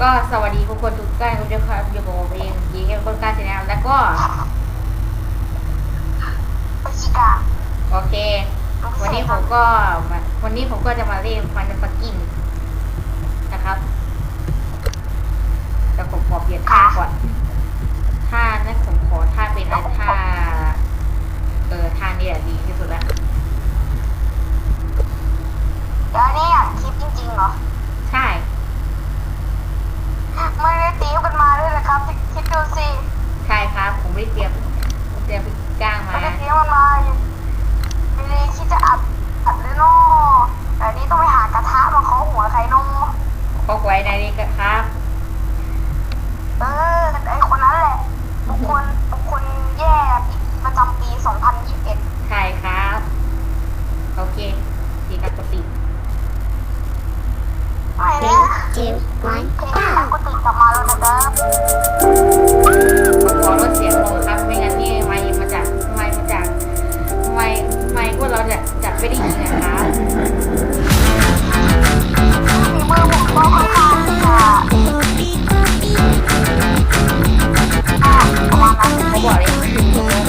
ก็สวัสดีทุกคนทุกท่านทุกท่านครับอยู่กับผมเองยีเอ็มคนการชแนลแล้วก็ปชิกาโอเค วันนี้ผมก็มาวันนี้ผมก็จะมาเล่นฟันฟักกิ้งนะครับแต่ผมขอเปลี่ยนท่าก่อนท่านั้นผมขอท่าเป็นอันท่าเออท่านี้แหละดีที่สุดละ เดี๋ยวนี้อะคลิปจริงๆเหรอ ใช่ ไม่ได้ตีมกันมาด้วยนะครับ คิดดูสิใช่ครับ ผมไม่ได้เตรียมเตรียมก้างไม่มาได้ตีมกันมาอยู่ดีๆคิดจะอัดอัดเลยโน่แต่นี้ต้องไปหากระทะมาเคาะหัวใครโน่พกไว้ในนี้ก็ครับ เออไอคนนั้นแหละบุคคล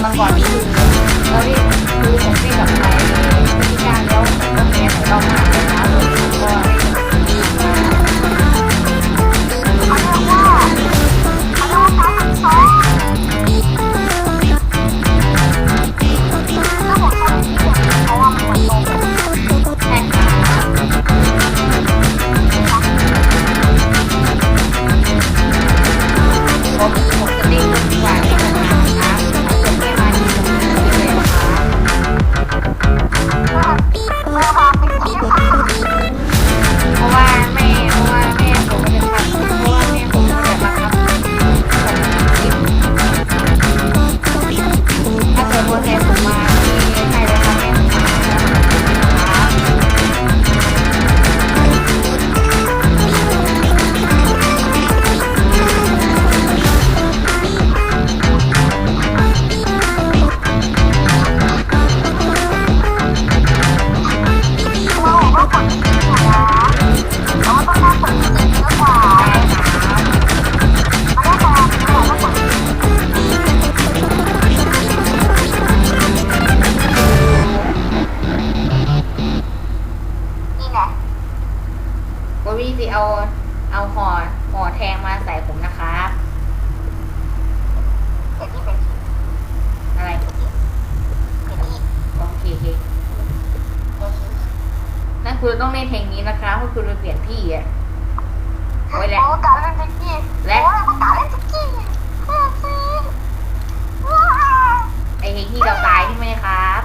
มาก่อนนี่คือเราเรียคือผมที่กับใครที่การแล้วผมก็แพ้ของเรามา บวิสิเอาเอาห่อห่อแทงมาใส่ผมนะครับเดี๋ยวนี้เป็นที่อะไรเดี๋ยวนี้โอเคโอเคเดี๋ยวนี้นั่นคือต้องเล่นเพลงนี้นะครับเพราะคุณไปเปลี่ยนที่อะโอ้ยแหละโอ้การเล่นทิกกี้และโอ้ยการเล่นทิกกี้เฮ้ยสิว้าวไอเพลงที่เราตายใช่ไหมครับ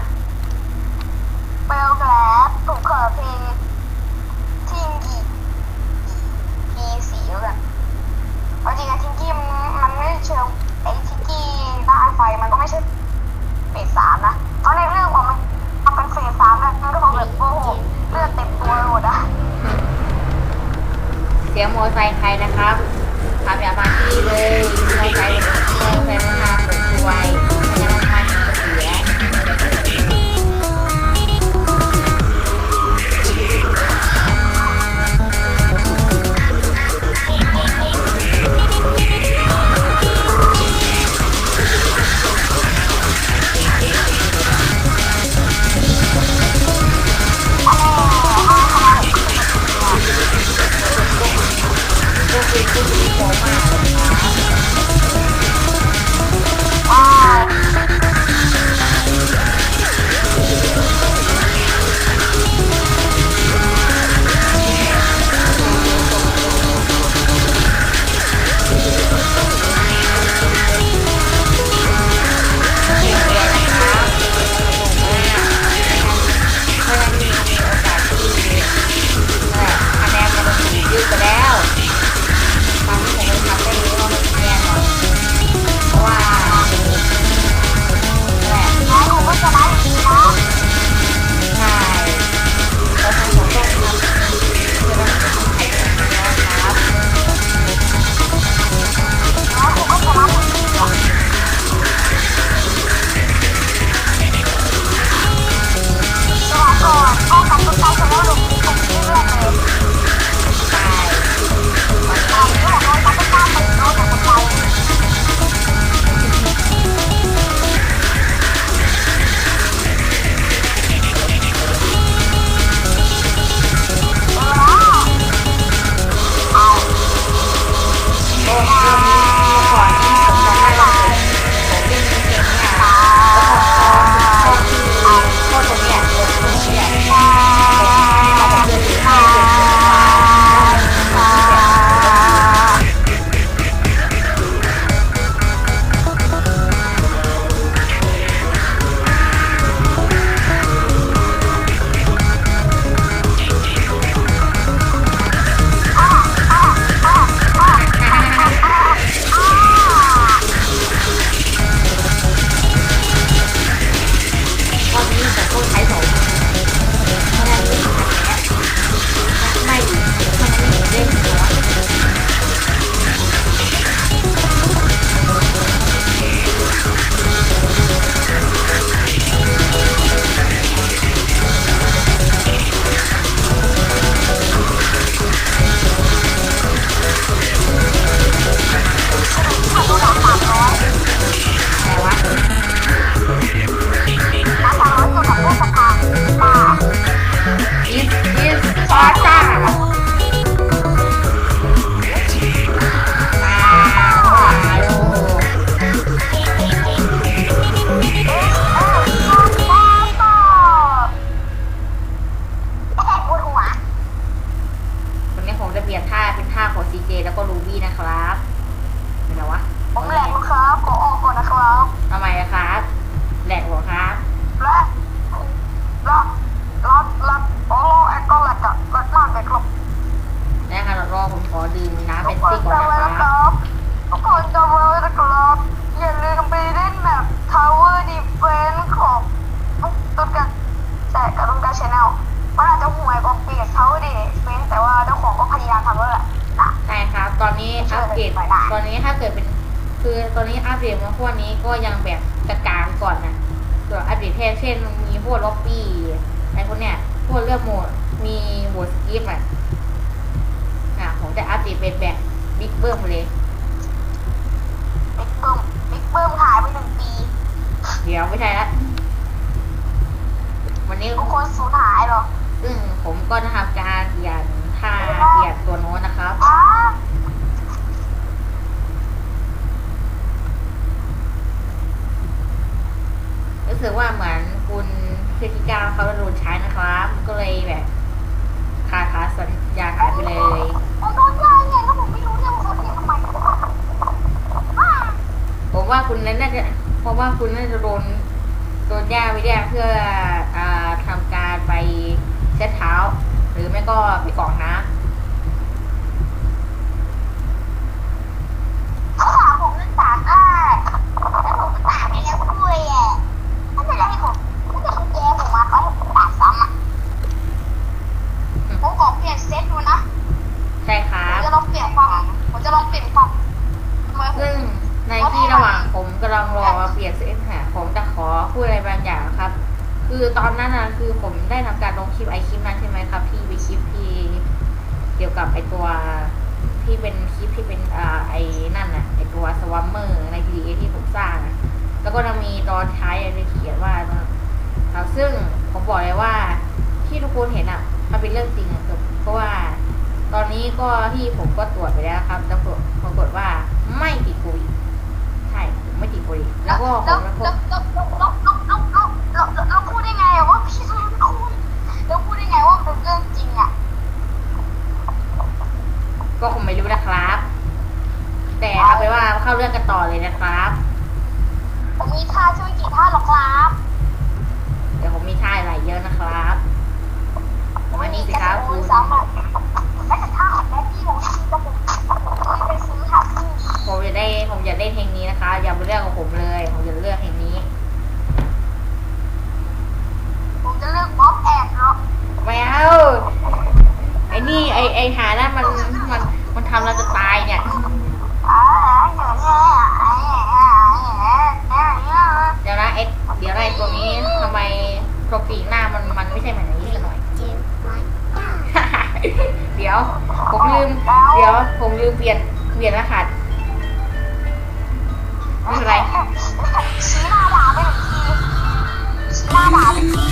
แล้วก็รูบี้นะครับเป็นไงวะผมแหลกนะครับ ขอออกก่อนนะครับทำไมอะครับ แหลกเหรอครับและรับรับรับโอ้แอลกอฮอล์อะรับมากเลยครับนะคะรอผมขอดื่มน้ำทุเป็กนคนซี่ก่อนจำไว้นะนะคครัรับบทุกคนจำไว้นะครับ อย่าลืมไปเล่นแบบ Tower Defense ของตุ๊กตาแต่กับตุ๊กตาชาแนลมันอาจจะห่วยกว่าเปลี่ยน Tower Defense แต่ว่าเจ้าของก็พยายามทำแล้วแหละนะใช่ครับ ตอนนี้อัปเกรดไปได้ตอนนี้ถ้าเกิดเป็น คือตอนนี้อัปเดตมาพวกนี้ก็ยังแบบกลางๆก่อนนะส่วนอัปเดตแค่เช่นมีพวกล็อบบี้อะไรพวกเนี้ยพวกเลือกโหมดมีโหมดสกิปอะอะผมจะอัปเดตเป็นแบบบิ๊กเบิ้มเลยบิ๊กเบิ้มบิ๊กเบิ้มหายไปหนึ่งปี เดี๋ยวไม่ใช่ละวันนี้ทุกคนสูญหายเหรอ ซึ่งผมก็จะทำการเปลี่ยนท่า เปลี่ยนตัวโน้ตนะครับ รู้สึกว่าเหมือนคุณเพื่อนที่เก้าเขาโดนใช้นะครับ ก็เลยแบบขาดขาสัญญาหายไปเลยผมโดนยายเนี่ยแล้วผมไม่รู้เรื่องว่าเขาเนี่ยทำไมผมว่าคุณนั้นน่าจะเพราะว่าคุณน่าจะโดนโดนย่าไม่ได้เพื่ออทำการไปเช็ดเท้า หรือไม่ก็ไปกรอกน้เขาถามผมเรื่องตากอ้าแล้วผมก็ตากไปแล้วด้วยอะถ้าจะให้ผมถ้าจะเขาแก้ผมมาเขาให้ผมตากซ้ำอะผมขอเปลี่ยนเซตดูนะำใช่ครั ผม บ จะลองเปลี่ยนฝั่งผมจะลองเปลี่ยนฝั่งทำไมผม ซึ่งในที่ระหว่างผมกำลังรอเปลี่ยนเส้นหาผมจะขอพูดอะไรบางอย่างครับ คือตอนนั้นนะคือผมได้ทำการลงคลิปไอคลิปนั้นใช่ไหมครับที่ไปคลิปที่เกี่ยวกับไอตัวที่เป็นคลิปที่เป็นอ่าไอนั่นน่ะไอตัวสวัมเมอร์ใน PDA ที่ผมสร้างอะแล้วก็จะมีตอนท้ายจะเขียนว่าครับซึ่งผมบอกเลยว่าที่ทุกคนเห็นอะ มันเป็นเรื่องจริงอะครับเพราะว่าตอนนี้ก็ที่ผมก็ตรวจไปแล้วครับแล้วปรากฏว่าไม่ติดโควิดใช่ไม่ติดโควิดแล้วก็ผแล้วมแล้วก็ ดได้ไงว่าพี่สุนคุณแล้วพูดได้ไงว่ามันเป็นเรื่องจริงอะก็คงไม่รู้นะครับ แต่เอาไปนว่าเข้าเรื่องกันต่อเลยนะครับ ผมมีท่าช่วยกี่ท่าหรอครับ โปรปีกหน้ามันมันไม่ใช่แบบนี้สักหน่อย เดี๋ยว ผมลืม เดี๋ยว ผมลืมเปลี่ยน เปลี่ยนรหัสไม่เป็นไรชี้หน้าด่าไปหนึ่งทีชี้หน้าด่าไปหนึ่งที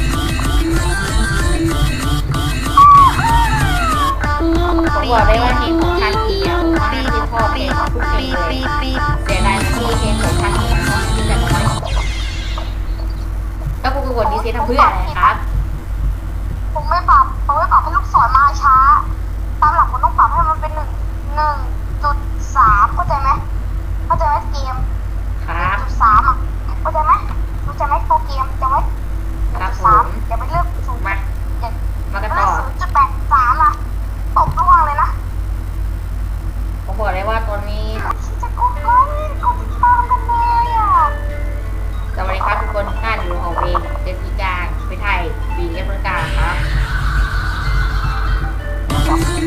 ผมบอกได้ว่าเพลงของทันที กูไปกทำเพื่ออะไรครับ ผมไม่ปรับผมไม่ปรับให้ลูกศรมาช้า ตามหลักผมต้องปรับให้มันเป็นหนึ่งหนึ่ง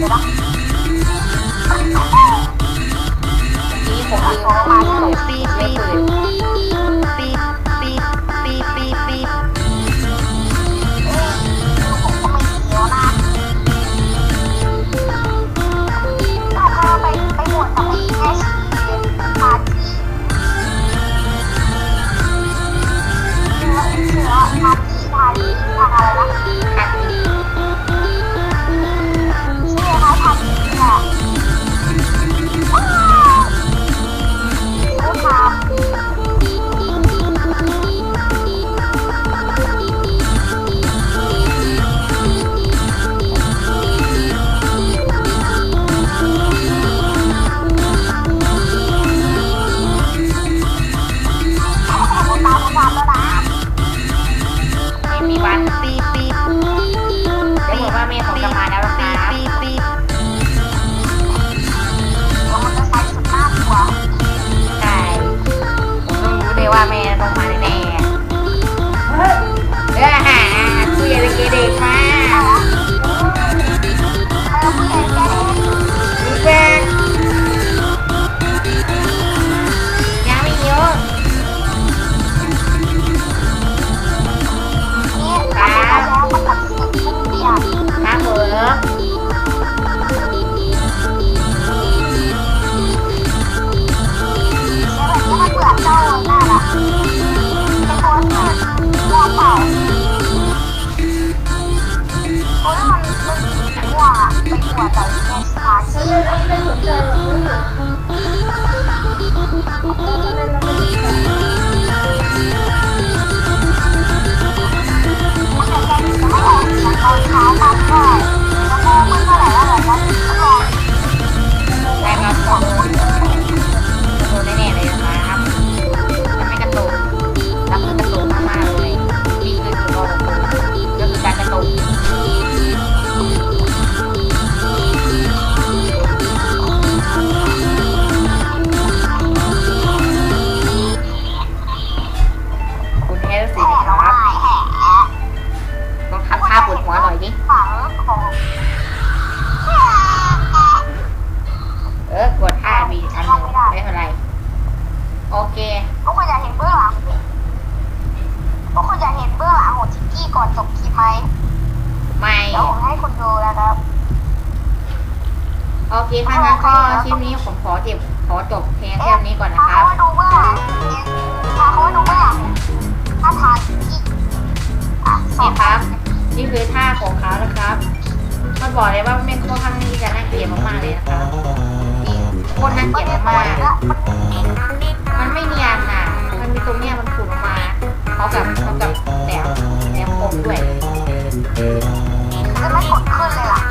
ปีปีปี นี่คือท่าของเขานะครับมันบอกเลยว่ามันเป็นโคตรข้างนี้จะน่าเกลียดมากๆเลยนะครับนี่โคตรน่าเกลียดมากๆมันไม่เนียนน่ะมันมีตรงเนี้ยมันผุดออกมาเขากับเขากับแหลมแหลมคมด้วยจะไม่กดขึ้นเลยล่ะ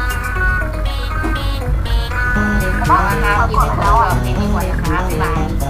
เอาละครับคลิปนี้ขอจบเพียงนี้ก่อนนะครับบ๊ายบาย